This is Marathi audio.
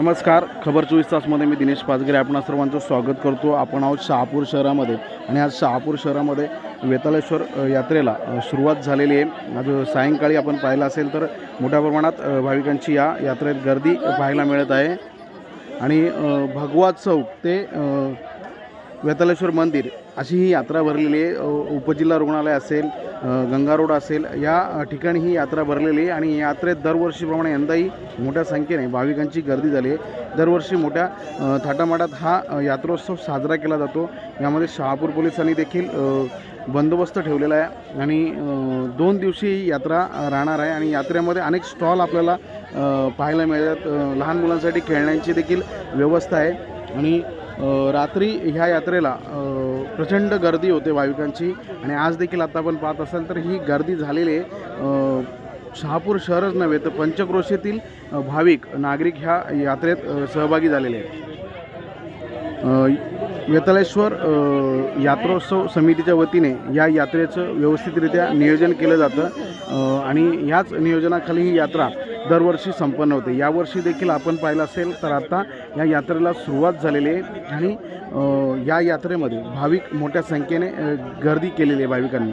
नमस्कार. खबर चोवीस तासमध्ये मी दिनेश पाचगरे. आपण सर्वांचं स्वागत करतो. आपण आहोत शहापूर शहरामध्ये. आणि आज शहापूर शहरामध्ये वेतालेश्वर यात्रेला सुरुवात झालेली आहे. आज सायंकाळी आपण पाहिलं असेल तर मोठ्या प्रमाणात भाविकांची या यात्रेत गर्दी पाहायला मिळत आहे. आणि भगवा चौक ते वेतालेश्वर मंदिर अशी ही यात्रा भरलेली आहे. उपजिल्हा रुग्णालय असेल गंगारोड गंगा रोड असेल या ठिकाणी ही यात्रा भरलेली आहे. आणि यात्रेत दरवर्षीप्रमाणे यंदाही मोठ्या संख्येने भाविकांची गर्दी झाली आहे. दरवर्षी मोठ्या थाटामाटात हा यात्रोत्सव साजरा केला जातो. यामध्ये शहापूर पोलिसांनी देखील बंदोबस्त ठेवलेला आहे. आणि दोन दिवशी ही यात्रा राहणार आहे. आणि यात्रेमध्ये अनेक स्टॉल आपल्याला पाहायला मिळतात. लहान मुलांसाठी खेळण्यांची देखील व्यवस्था आहे. आणि रात्री ह्या यात्रेला प्रचंड गर्दी होते भाविकांची आणि आज देखील आता आपण पाहत असाल तर ही गर्दी झालेली आहे. शहापूर शहरच नव्हे तर पंचक्रोशीतील भाविक नागरिक ह्या यात्रेत सहभागी झालेले आहेत. अ, यात्रोत्सव समितीच्या वतीने या यात्रेचं व्यवस्थितरित्या नियोजन केलं जातं. आणि ह्याच नियोजनाखाली ही यात्रा दरवर्षी संपन्न होते. यावर्षी देखील आपण पाहिलं असेल तर आता या यात्रेला सुरुवात झालेली आहे आणि या यात्रेमध्ये भाविक मोठ्या संख्येने गर्दी केलेली आहे भाविकांनी.